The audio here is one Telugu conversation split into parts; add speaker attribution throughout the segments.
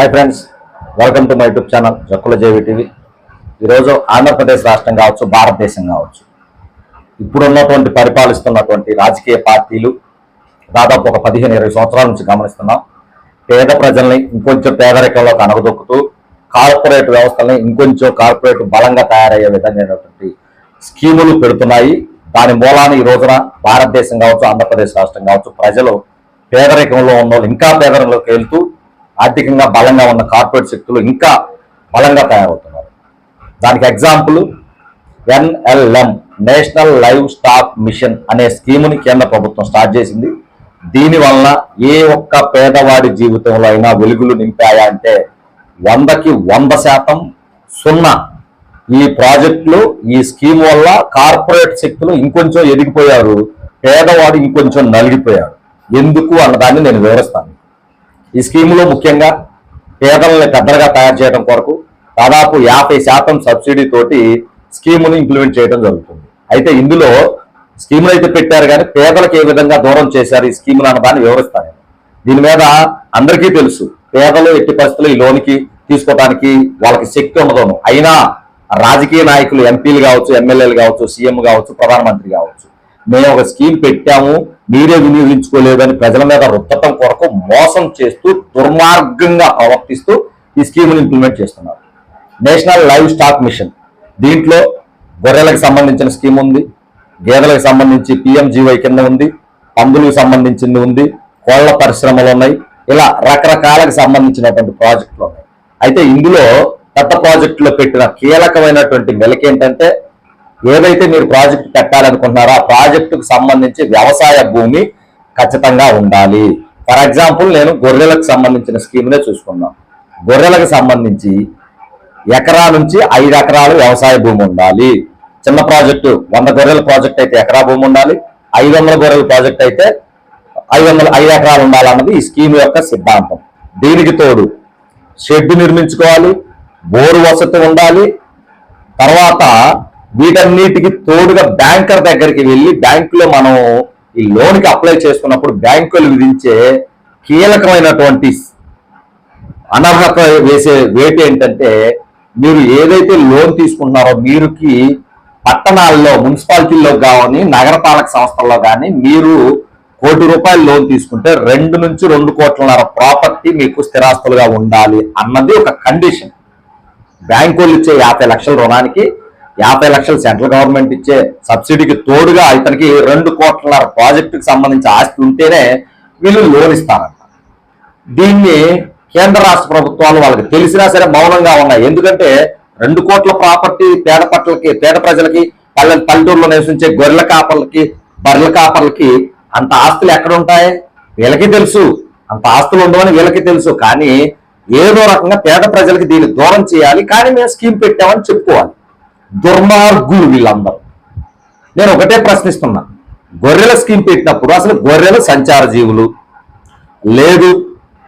Speaker 1: Hi friends welcome to my YouTube channel Jakkula JV TV ఈరోజు ఆంధ్రప్రదేశ్ రాష్ట్రం కావచ్చు భారతదేశం కావచ్చు. ఇప్పుడున్నటువంటి పరిపాలిస్తున్నటువంటి రాజకీయ పార్టీలు దాదాపు ఒక పదిహేను ఇరవై సంవత్సరాల నుంచి గమనిస్తున్నాం. పేద ప్రజల్ని ఇంకొంచెం పేదరికంలో కనగదొక్కుతూ కార్పొరేట్ వ్యవస్థల్ని ఇంకొంచెం కార్పొరేట్ బలంగా తయారయ్యే విధమైనటువంటి స్కీములు పెడుతున్నాయి. దాని మూలాన ఈ రోజున భారతదేశం కావచ్చు ఆంధ్రప్రదేశ్ రాష్ట్రం కావచ్చు ప్రజలు పేదరికంలో ఉన్న ఇంకా పేదరికంలోకి వెళ్తూ ఆర్థికంగా బలంగా ఉన్న కార్పొరేట్ శక్తులు ఇంకా బలంగా తయారవుతున్నారు. దానికి example NLM national live stock mission అనే స్కీముని కేంద్ర ప్రభుత్వం స్టార్ట్ చేసింది. దీని వలన ఏ ఒక్క పేదవాడి జీవితంలో అయినా వెలుగులు నింపాయా అంటే వందకి వంద శాతం సున్నా. ఈ ప్రాజెక్టులు ఈ స్కీమ్ వల్ల కార్పొరేట్ శక్తులు ఇంకొంచెం ఎదిగిపోయారు పేదవాడు ఇంకొంచెం నలిగిపోయాడు. ఎందుకు అన్నదాన్ని నేను వివరిస్తాను. ఈ స్కీములో ముఖ్యంగా పేదలను పెద్దలుగా తయారు చేయడం కొరకు దాదాపు యాభై శాతం సబ్సిడీ తోటి స్కీమును ఇంప్లిమెంట్ చేయడం జరుగుతుంది. అయితే ఇందులో స్కీములు అయితే పెట్టారు కానీ పేదలకు ఏ విధంగా దూరం చేశారు ఈ స్కీములు అన్న దాన్ని వివరిస్తాను. దీని మీద అందరికీ తెలుసు పేదలు ఎట్టి పరిస్థితులు ఈ లోన్కి తీసుకోవడానికి వాళ్ళకి శక్తి ఉండదు అయినా రాజకీయ నాయకులు ఎంపీలు కావచ్చు ఎమ్మెల్యేలు కావచ్చు సీఎం కావచ్చు ప్రధానమంత్రి కావచ్చు మేము ఒక స్కీమ్ పెట్టాము మీరే వినియోగించుకోలేదని ప్రజల మీద రుద్దటం కొరకు మోసం చేస్తూ దుర్మార్గంగా ప్రవర్తిస్తూ ఈ స్కీమ్ను ఇంప్లిమెంట్ చేస్తున్నారు. National live stock mission. దీంట్లో గొర్రెలకు సంబంధించిన స్కీమ్ ఉంది గేదెలకు సంబంధించి పిఎంజీవై కింద ఉంది పందులకు సంబంధించింది ఉంది కోళ్ళ పరిశ్రమలు ఉన్నాయి ఇలా రకరకాలకు సంబంధించినటువంటి ప్రాజెక్టులు ఉన్నాయి. అయితే ఇందులో పెద్ద ప్రాజెక్టులో పెట్టిన కీలకమైనటువంటి మెలకేంటంటే ఏదైతే మీరు ప్రాజెక్ట్ పెట్టాలనుకుంటున్నారో ఆ ప్రాజెక్టుకు సంబంధించి వ్యవసాయ భూమి ఖచ్చితంగా ఉండాలి. ఫర్ ఎగ్జాంపుల్ నేను గొర్రెలకు సంబంధించిన స్కీమ్నే చూసుకున్నాం గొర్రెలకు సంబంధించి ఎకరా నుంచి ఐదు ఎకరాలు వ్యవసాయ భూమి ఉండాలి. చిన్న ప్రాజెక్టు వంద గొర్రెల ప్రాజెక్ట్ అయితే ఎకరా భూమి ఉండాలి. ఐదు వందల గొర్రెల ప్రాజెక్ట్ అయితే ఐదు వందల ఐదు ఎకరాలు ఉండాలన్నది ఈ స్కీమ్ యొక్క సిద్ధాంతం. దీనికి తోడు షెడ్ నిర్మించుకోవాలి బోరు వసతి ఉండాలి. తర్వాత వీటన్నిటికి తోడుగా బ్యాంకర్ దగ్గరికి వెళ్ళి బ్యాంకులో మనం ఈ లోన్కి అప్లై చేసుకున్నప్పుడు బ్యాంకులు విధించే కీలకమైనటువంటి అనర్హత వేసే వేటి ఏంటంటే మీరు ఏదైతే లోన్ తీసుకుంటున్నారో మీరుకి పట్టణాల్లో మున్సిపాలిటీల్లో కానీ నగరపాలక సంస్థల్లో కానీ మీరు కోటి రూపాయలు లోన్ తీసుకుంటే రెండు నుంచి రెండు కోట్లన్నర ప్రాపర్టీ మీకు స్థిరాస్తులుగా ఉండాలి అన్నది ఒక కండిషన్. బ్యాంకు వాళ్ళు ఇచ్చే యాభై లక్షల రుణానికి యాభై లక్షలు సెంట్రల్ గవర్నమెంట్ ఇచ్చే సబ్సిడీకి తోడుగా ఇతనికి రెండు కోట్లన్నర ప్రాజెక్టుకి సంబంధించి ఆస్తి ఉంటేనే వీళ్ళు లోన్ ఇస్తారంట. దీన్ని కేంద్ర రాష్ట్ర ప్రభుత్వాలు వాళ్ళకి తెలిసినా సరే మౌనంగా ఉన్నాయి. ఎందుకంటే రెండు కోట్ల ప్రాపర్టీ పేద పట్లకి పేద ప్రజలకి పల్లె పల్లెటూరులో నివసించే గొర్రెల కాపర్లకి బర్రెల కాపర్లకి అంత ఆస్తులు ఎక్కడ ఉంటాయి? వీళ్ళకి తెలుసు. అంత ఆస్తులు ఉండవని వీళ్ళకి తెలుసు. కానీ ఏదో రకంగా పేద ప్రజలకి దీన్ని దూరం చేయాలి. కానీ మేము స్కీమ్ పెట్టామని చెప్పుకోవాలి. దుర్మార్గులు వీళ్ళందరూ నేను ఒకటే ప్రశ్నిస్తున్నా. గొర్రెల స్కీమ్ పెట్టినప్పుడు అసలు గొర్రెలు సంచార జీవులు? లేదు.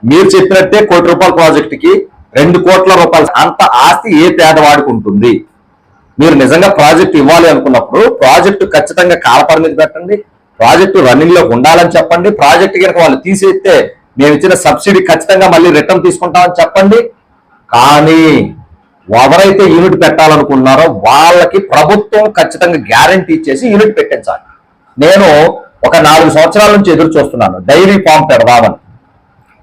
Speaker 1: మీరు చెప్పినట్టే కోటి రూపాయల ప్రాజెక్టుకి రెండు కోట్ల రూపాయలు అంత ఆస్తి ఏ పేదవాడుకుంటుంది మీరు నిజంగా ప్రాజెక్ట్ ఇవ్వాలి అనుకున్నప్పుడు ప్రాజెక్టు ఖచ్చితంగా కాలపరిమితి పెట్టండి. ప్రాజెక్టు రన్నింగ్లోకి ఉండాలని చెప్పండి. ప్రాజెక్ట్ కనుక వాళ్ళు తీసేస్తే మేము ఇచ్చిన సబ్సిడీ ఖచ్చితంగా మళ్ళీ రిటర్న్ తీసుకుంటామని చెప్పండి. కానీ ఎవరైతే యూనిట్ పెట్టాలనుకున్నారో వాళ్ళకి ప్రభుత్వం ఖచ్చితంగా గ్యారంటీ ఇచ్చేసి యూనిట్ పెట్టించాలి. నేను ఒక నాలుగు సంవత్సరాల నుంచి ఎదురు చూస్తున్నాను. డైరీ ఫామ్ పెడదామని.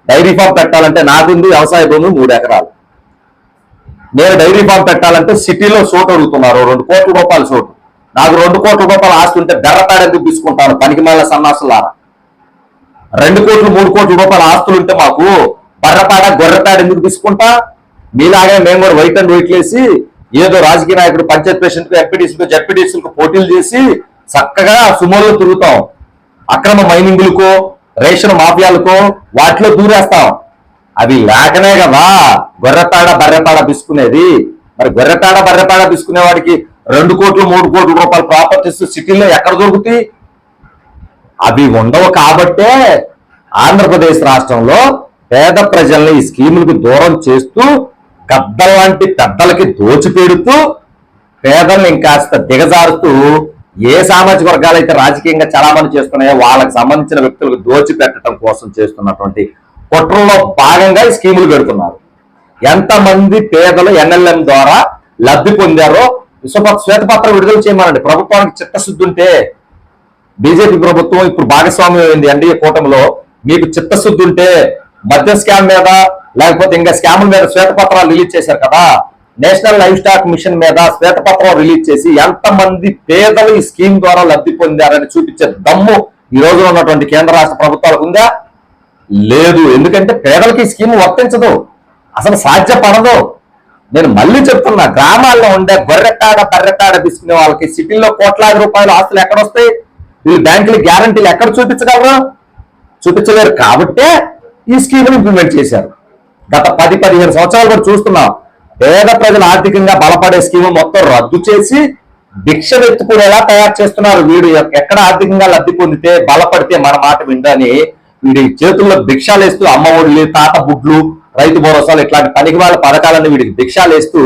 Speaker 1: డైరీ ఫామ్ పెట్టాలంటే నాకుంది వ్యవసాయ భూమి మూడు ఎకరాలు. నేను డైరీ ఫామ్ పెట్టాలంటే సిటీలో సోటు అడుగుతున్నారు రెండు కోట్ల రూపాయల సోటు. నాకు రెండు కోట్ల రూపాయలు ఆస్తి ఉంటే బెర్రతాడు ఎందుకు తీసుకుంటాను? పనికి మళ్ళీ సన్నాసులారా. రెండు కోట్లు మూడు కోట్ల రూపాయల ఆస్తులు ఉంటే మాకు బర్రపాడ గొర్రెపాడ ఎందుకు తీసుకుంటా? మీలాగే మేము కూడా వైట్ అండ్ వైట్ వేసి ఏదో రాజకీయ నాయకుడు పంచాయత్ ప్రెసిడెంట్ ఎంపీటీసీలకు జడ్పీటీసీలకు పోటీలు చేసి చక్కగా సుమోలో తిరుగుతాం. అక్రమ మైనింగులకో రేషన్ మాఫియాలకో వాటిలో దూరేస్తాం. అవి లేకనే కదా. గొర్రెపాడ బర్రెపాడ పిసుకునేది. మరి గొర్రెపాడ బర్రెపాడ పిసుకునే వాడికి రెండు కోట్లు మూడు కోట్ల రూపాయల ప్రాపర్టీస్ సిటీలో ఎక్కడ దొరుకుతాయి? అవి ఉండవు కాబట్టే ఆంధ్రప్రదేశ్ రాష్ట్రంలో పేద ప్రజల్ని ఈ స్కీములకు దూరం చేస్తూ గద్దల లాంటి పెద్దలకి దోచిపెడుతూ పేదల్ని ఇంకాస్త దిగజారుతూ ఏ సామాజిక వర్గాలైతే రాజకీయంగా చలామణి చేస్తున్నాయో వాళ్ళకి సంబంధించిన వ్యక్తులకు దోచి పెట్టడం కోసం చేస్తున్నటువంటి కుట్రలో భాగంగా ఈ స్కీములు పెడుతున్నారు. ఎంతమంది పేదలు ఎన్ఎల్ఎం ద్వారా లబ్ధి పొందారో విశ్వప శ్వేతపత్రం విడుదల చేయమనండి. ప్రభుత్వానికి చిత్తశుద్ధి ఉంటే బీజేపీ ప్రభుత్వం ఇప్పుడు భాగస్వామ్యం అయింది. ఎన్డీఏ కూటమిలో మీకు చిత్తశుద్ధి ఉంటే మద్య స్కామ్ మీద లేకపోతే ఇంకా స్కాముల మీద శ్వేతపత్రాలు రిలీజ్ చేశారు కదా. నేషనల్ లైఫ్ స్టాక్ మిషన్ మీద శ్వేతపత్రం రిలీజ్ చేసి ఎంతమంది పేదలు ఈ స్కీమ్ ద్వారా లబ్ధి పొందారని చూపించే దమ్ము ఈ రోజున ఉన్నటువంటి కేంద్ర రాష్ట్ర ప్రభుత్వాలకు ఉందా? లేదు. ఎందుకంటే పేదలకి ఈ స్కీమ్ వర్తించదు. అసలు సాధ్యపడదు. నేను మళ్ళీ చెప్తున్నా గ్రామాల్లో ఉండే గొర్రెట్టాడ బర్రెట్టాడ తీసుకునే వాళ్ళకి సిటీల్లో కోట్లాది రూపాయల ఆస్తులు ఎక్కడ వస్తాయి? వీళ్ళు బ్యాంకులు గ్యారంటీలు ఎక్కడ చూపించగలరు? చూపించలేరు కాబట్టే ఈ స్కీమ్ ఇంప్లిమెంట్ చేశారు. గత పది పదిహేను సంవత్సరాలు కూడా చూస్తున్నాం పేద ప్రజలు ఆర్థికంగా బలపడే స్కీమ్ మొత్తం రద్దు చేసి భిక్ష వెతుకునేలా తయారు చేస్తున్నారు. వీడు ఎక్కడ ఆర్థికంగా లబ్ధి పొందితే బలపడితే మన మాట విందని వీడి చేతుల్లో భిక్షాలేస్తూ అమ్మ ఒడిలు తాత బుడ్లు రైతు భరోసాలు ఇట్లాంటి పనికి వాళ్ళ పథకాలను వీడికి భిక్షాలేస్తూ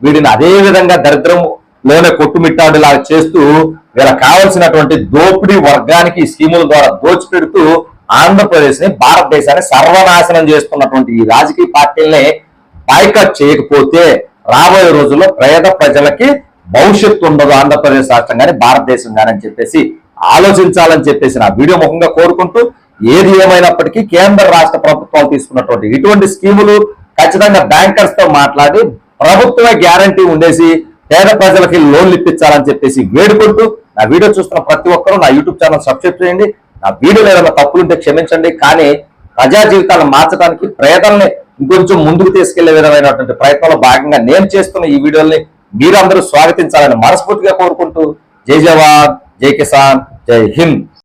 Speaker 1: వీడిని అదే విధంగా దరిద్రంలోనే కొట్టుమిట్టాడులా చేస్తూ వీళ్ళకి కావలసినటువంటి దోపిడీ వర్గానికి ఈ స్కీముల ద్వారా దోచిపెడుతూ ఆంధ్రప్రదేశ్ని భారతదేశాన్ని సర్వనాశనం చేస్తున్నటువంటి ఈ రాజకీయ పార్టీల్ని బాయ్కట్ చేయకపోతే రాబోయే రోజుల్లో పేద ప్రజలకి భవిష్యత్తు ఉండదు ఆంధ్రప్రదేశ్ రాష్ట్రం కానీ భారతదేశం కానీ అని చెప్పేసి ఆలోచించాలని చెప్పేసి నా వీడియో ముఖంగా కోరుకుంటూ ఏది ఏమైనప్పటికీ కేంద్ర రాష్ట్ర ప్రభుత్వాలు తీసుకున్నటువంటి ఇటువంటి స్కీములు ఖచ్చితంగా బ్యాంకర్స్తో మాట్లాడి ప్రభుత్వమే గ్యారంటీ ఉండేసి పేద ప్రజలకి లోన్లు ఇప్పించాలని చెప్పేసి వేడుకుంటూ నా వీడియో చూస్తున్న ప్రతి ఒక్కరూ నా యూట్యూబ్ ఛానల్ సబ్స్క్రైబ్ చేయండి. నా వీడియోలో ఏదైనా తప్పులుంటే క్షమించండి కానీ ప్రజా జీవితాలను మార్చడానికి ప్రయత్నాలని ఇంకొంచెం ముందుకు తీసుకెళ్ళే విధమైనటువంటి ప్రయత్నంలో భాగంగా నేను చేస్తున్న ఈ వీడియోల్ని మీరందరూ స్వాగతించాలని మనస్ఫూర్తిగా కోరుకుంటూ జై జవాన్ జై కిసాన్ జై హింద్.